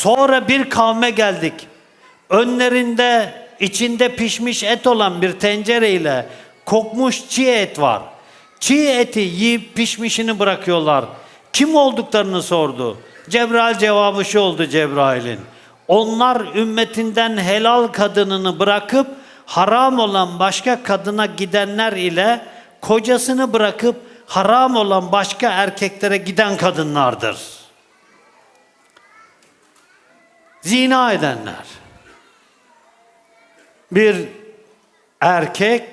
Sonra bir kavme geldik. Önlerinde içinde pişmiş et olan bir tencereyle kokmuş çiğ et var. Çiğ eti yiyip pişmişini bırakıyorlar. Kim olduklarını sordu. Cebrail cevabı şu oldu Cebrail'in. Onlar ümmetinden helal kadınını bırakıp haram olan başka kadına gidenler ile kocasını bırakıp haram olan başka erkeklere giden kadınlardır. Zina edenler. Bir erkek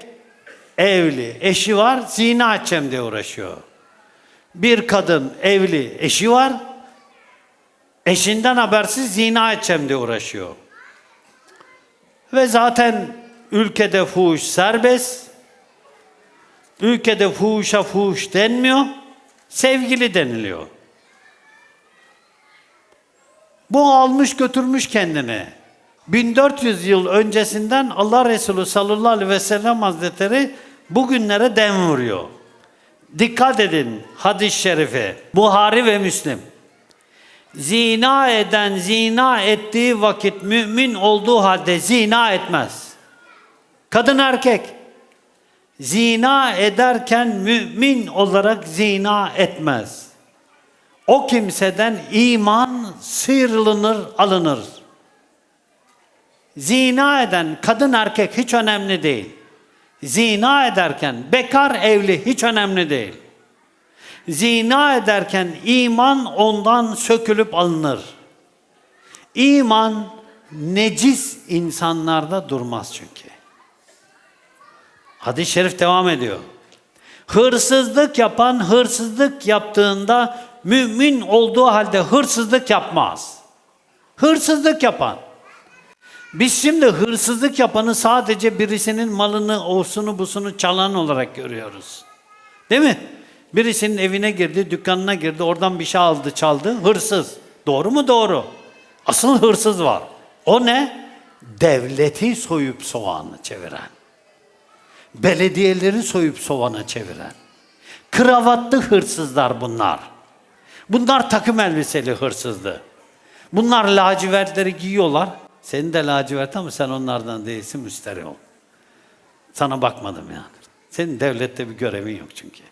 evli, eşi var, zina edeceğim diye uğraşıyor. Bir kadın evli, eşi var, eşinden habersiz zina edeceğim diye uğraşıyor. Ve zaten ülkede fuhuş serbest. Ülkede fuhuşa fuhuş denmiyor, sevgili deniliyor. Bu almış götürmüş kendini. 1400 yıl öncesinden Allah Resulü sallallahu aleyhi ve sellem hazretleri bugünlere dem vuruyor. Dikkat edin hadis-i şerife. Buhari ve Müslim. Zina eden zina ettiği vakit mümin olduğu halde zina etmez. Kadın erkek zina ederken mümin olarak zina etmez. O kimseden iman sıyrılınır, alınır. Zina eden kadın erkek hiç önemli değil. Zina ederken bekar evli hiç önemli değil. Zina ederken iman ondan sökülüp alınır. İman necis insanlarda durmaz çünkü. Hadis-i şerif devam ediyor. Hırsızlık yapan hırsızlık yaptığında mümin olduğu halde hırsızlık yapmaz. Hırsızlık yapan. Biz şimdi hırsızlık yapanı sadece birisinin malını, osunu, busunu çalan olarak görüyoruz. Değil mi? Birisinin evine girdi, dükkanına girdi, oradan bir şey aldı, çaldı. Hırsız. Doğru mu? Doğru. Asıl hırsız var. O ne? Devleti soyup soğanı çeviren. Belediyeleri soyup soğana çeviren. Kravatlı hırsızlar bunlar. Bunlar takım elbiseli hırsızdı. Bunlar lacivertleri giyiyorlar. Senin de lacivert ama sen onlardan değilsin müsteri ol. Sana bakmadım yani. Senin devlette bir görevin yok çünkü.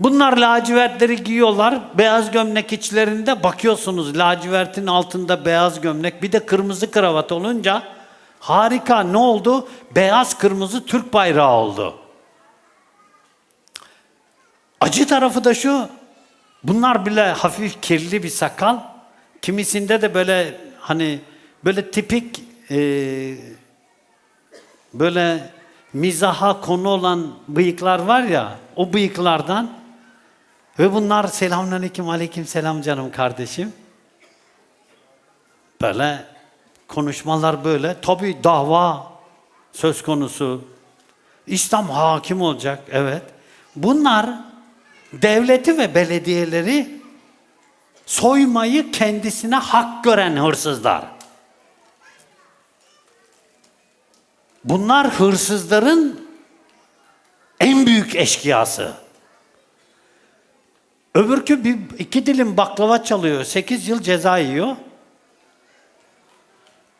Bunlar lacivertleri giyiyorlar. Beyaz gömlek içlerinde bakıyorsunuz lacivertin altında beyaz gömlek bir de kırmızı kravat olunca harika ne oldu? Beyaz kırmızı Türk bayrağı oldu. Acı tarafı da şu. Bunlar bile hafif kirli bir sakal. Kimisinde de böyle hani böyle tipik e, böyle mizaha konu olan bıyıklar var ya o bıyıklardan ve bunlar selamünaleyküm aleyküm selam canım kardeşim. Böyle konuşmalar böyle. Tabi dava söz konusu. İslam hakim olacak. Evet. Bunlar devleti ve belediyeleri soymayı kendisine hak gören hırsızlar. Bunlar hırsızların en büyük eşkıyası. Öbürkü bir, iki dilim baklava çalıyor, sekiz yıl ceza yiyor.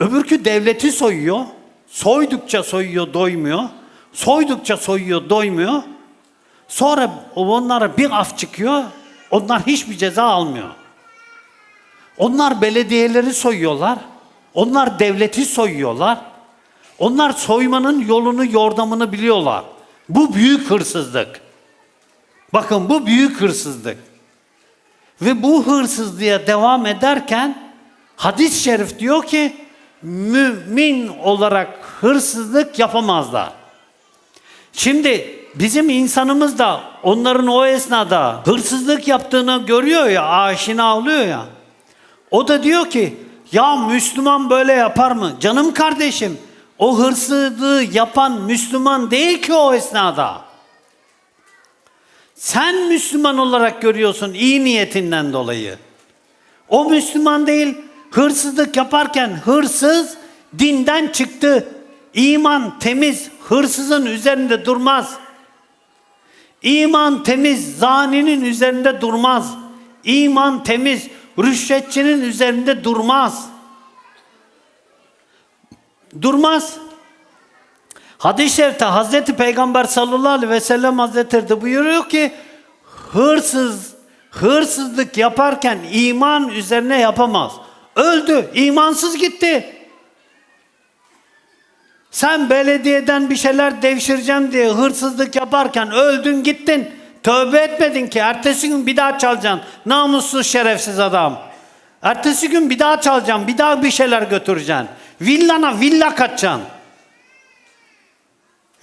Öbürkü devleti soyuyor. Soydukça soyuyor, doymuyor. Soydukça soyuyor, doymuyor. Sonra onlara bir af çıkıyor, onlar hiçbir ceza almıyor. Onlar belediyeleri soyuyorlar. Onlar devleti soyuyorlar. Onlar soymanın yolunu, yordamını biliyorlar. Bu büyük hırsızlık. Bakın bu büyük hırsızlık. Ve bu hırsızlığa devam ederken hadis-i şerif diyor ki mümin olarak hırsızlık yapamazlar. Şimdi bizim insanımız da onların o esnada hırsızlık yaptığını görüyor ya, aşina oluyor ya. O da diyor ki ya Müslüman böyle yapar mı? Canım kardeşim o hırsızlığı yapan Müslüman değil ki o esnada. Sen Müslüman olarak görüyorsun iyi niyetinden dolayı. O Müslüman değil. Hırsızlık yaparken hırsız dinden çıktı. İman temiz, hırsızın üzerinde durmaz. İman temiz, zaninin üzerinde durmaz. İman temiz, rüşvetçinin üzerinde durmaz. Durmaz. Hadis-i şerifte Hazreti Peygamber sallallahu aleyhi ve sellem Hazretleri de buyuruyor ki hırsız hırsızlık yaparken iman üzerine yapamaz. Öldü, imansız gitti. Sen belediyeden bir şeyler devşireceğim diye hırsızlık yaparken öldün gittin. Tövbe etmedin ki ertesi gün bir daha çalacaksın. Namussuz şerefsiz adam. Ertesi gün bir daha çalacaksın. Bir daha bir şeyler götüreceksin. Villana villa kaçacaksın.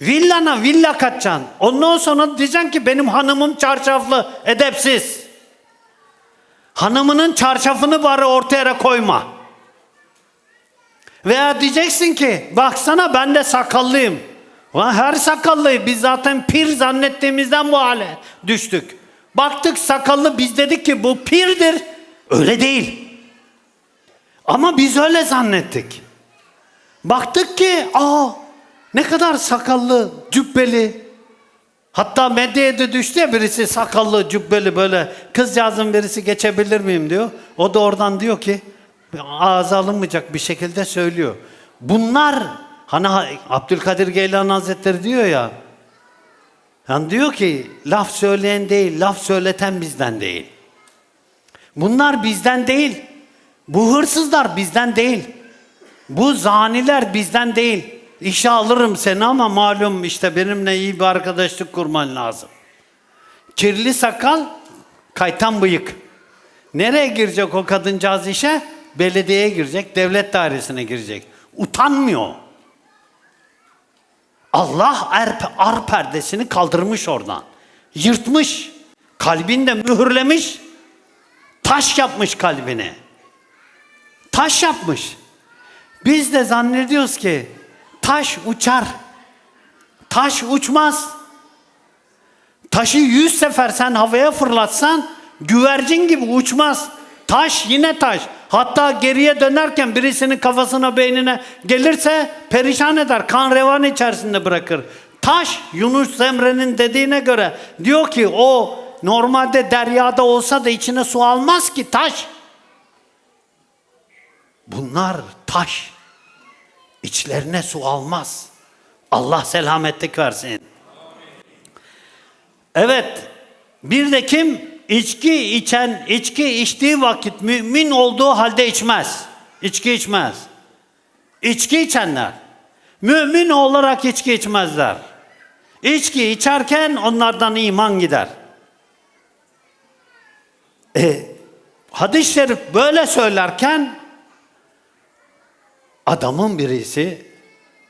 Villana villa kaçacaksın. Ondan sonra diyeceksin ki benim hanımım çarşaflı, edepsiz. Hanımının çarşafını bari ortaya koyma. Veya diyeceksin ki baksana ben de sakallıyım. Ulan her sakallıyı biz zaten pir zannettiğimizden bu hale düştük. Baktık sakallı biz dedik ki bu pirdir. Öyle değil. Ama biz öyle zannettik. Baktık ki aa ne kadar sakallı, cübbeli. Hatta medyaya da düştü ya birisi sakallı, cübbeli böyle kızcağızın birisi geçebilir miyim diyor. O da oradan diyor ki ağza alınmayacak bir şekilde söylüyor. Bunlar hani Abdülkadir Geylani Hazretleri diyor ya yani diyor ki laf söyleyen değil, laf söyleten bizden değil. Bunlar bizden değil. Bu hırsızlar bizden değil. Bu zaniler bizden değil. İşe alırım seni ama malum işte benimle iyi bir arkadaşlık kurman lazım. Kirli sakal, kaytan bıyık. Nereye girecek o kadıncağız işe? Belediyeye girecek, devlet dairesine girecek. Utanmıyor. Allah er, ar perdesini kaldırmış oradan. Yırtmış. Kalbinde mühürlemiş. Taş yapmış kalbini. Taş yapmış. Biz de zannediyoruz ki taş uçar. Taş uçmaz. Taşı yüz sefer sen havaya fırlatsan güvercin gibi uçmaz. Taş yine taş. Hatta geriye dönerken birisinin kafasına beynine gelirse perişan eder. Kan revan içerisinde bırakır. Taş Yunus Emre'nin dediğine göre diyor ki o normalde deryada olsa da içine su almaz ki taş. Bunlar taş. İçlerine su almaz. Allah selametlik versin. Evet. Bir de kim? İçki içen, içki içtiği vakit mümin olduğu halde içmez. İçki içmez. İçki içenler. Mümin olarak içki içmezler. İçki içerken onlardan iman gider. E, hadis-i şerif böyle söylerken adamın birisi,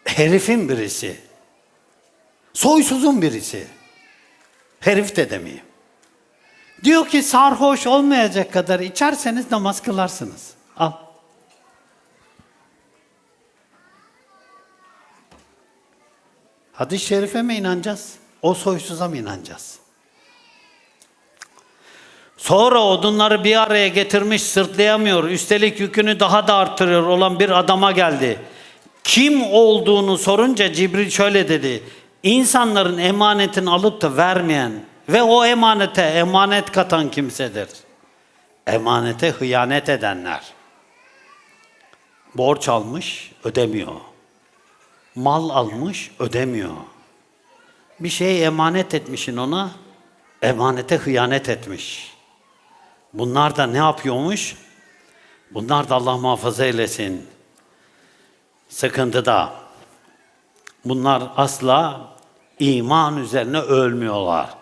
herifin birisi, soysuzun birisi, herif de demeyeyim. Diyor ki sarhoş olmayacak kadar içerseniz namaz kılarsınız. Al. Hadis-i şerife mi inanacağız? O soysuza mı inanacağız? Sonra odunları bir araya getirmiş sırtlayamıyor. Üstelik yükünü daha da arttırıyor olan bir adama geldi. Kim olduğunu sorunca Cibril şöyle dedi. İnsanların emanetini alıp da vermeyen ve o emanete emanet katan kimsedir. Emanete hıyanet edenler. Borç almış, ödemiyor. Mal almış, ödemiyor. Bir şey emanet etmişin ona, emanete hıyanet etmiş. Bunlar da ne yapıyormuş? Bunlar da Allah muhafaza eylesin. Sıkıntıda. Bunlar asla iman üzerine ölmüyorlar.